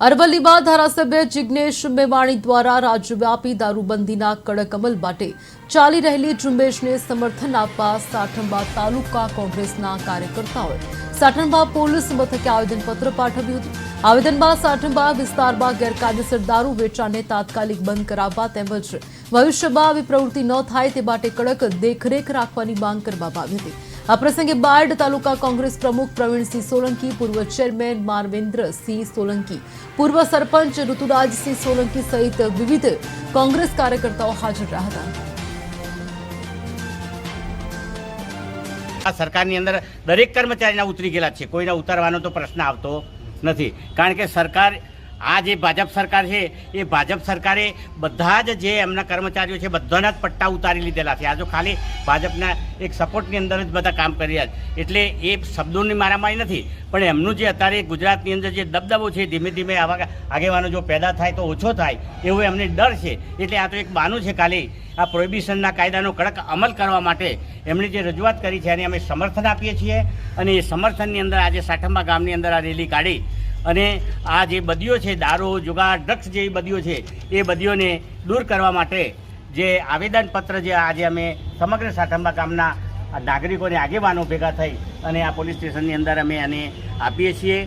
અરવલ્લીમાં ધારાસભ્ય જિજ્ઞેશ મેવાણી દ્વારા રાજ્યવ્યાપી દારૂબંધીના કડક અમલ માટે ચાલી રહેલી ઝુંબેશને સમર્થન આપવા સાઠંબા તાલુકા કોંગ્રેસના કાર્યકર્તાઓએ સાઠંબા પોલીસ મથકે આવેદનપત્ર પાઠવ્યું હતું. આવેદનમાં સાઠંબા વિસ્તારમાં ગેરકાયદેસર દારૂ વેચાણને તાત્કાલિક બંધ કરાવવા તેમજ ભવિષ્યમાં આવી પ્રવૃત્તિ ન થાય તે માટે કડક દેખરેખ રાખવાની માંગ કરવામાં આવી હતી. આ પ્રસંગે બાર્ડ તાલુકા કોંગ્રેસ પ્રમુખ પ્રવીણસિંહ સોલંકી, પૂર્વ ચેરમેન માનવેન્દ્રસિંહ સોલંકી, પૂર્વ સરપંચ ઋતુરાજસિંહ સોલંકી સહિત વિવિધ કોંગ્રેસ કાર્યકર્તાઓ હાજર રહ્યા હતા. આ સરકારની અંદર દરેક કર્મચારીના ઉતરી ગયેલા છે. કોઈના ઉતારવાનો તો પ્રશ્ન આવતો નથી. કારણ કે સરકાર આ જે ભાજપ સરકાર છે, એ ભાજપ સરકારે બધા જ જે એમના કર્મચારીઓ છે, બધાના જ પટ્ટા ઉતારી લીધેલા છે. આ જો ખાલી ભાજપના એક સપોર્ટની અંદર જ બધા કામ કરી રહ્યા છે. એટલે એ શબ્દોની મારામારી નથી, પણ એમનું જે અત્યારે ગુજરાતની અંદર જે દબદબો છે, ધીમે ધીમે આવા આગેવાનો જો પેદા થાય તો ઓછો થાય, એવો એમને ડર છે. એટલે આ તો એક બાનું છે ખાલી. આ પ્રોહિબિશનના કાયદાનો કડક અમલ કરવા માટે એમણે જે રજૂઆત કરી છે, એને અમે સમર્થન આપીએ છીએ. અને એ સમર્થનની અંદર આજે સાઠંબા ગામની અંદર આ રેલી કાઢી. અને આ જે બદીઓ છે, દારૂ, જુગાર, ડ્રગ્સ જેવી બદીઓ છે, એ બદીઓને દૂર કરવા માટે જે આવેદનપત્ર જે આજે અમે સમગ્ર સાઠંબા ગામના નાગરિકોને આગેવાનો ભેગા થઈ અને આ પોલીસ સ્ટેશનની અંદર અમે એને આપીએ છીએ.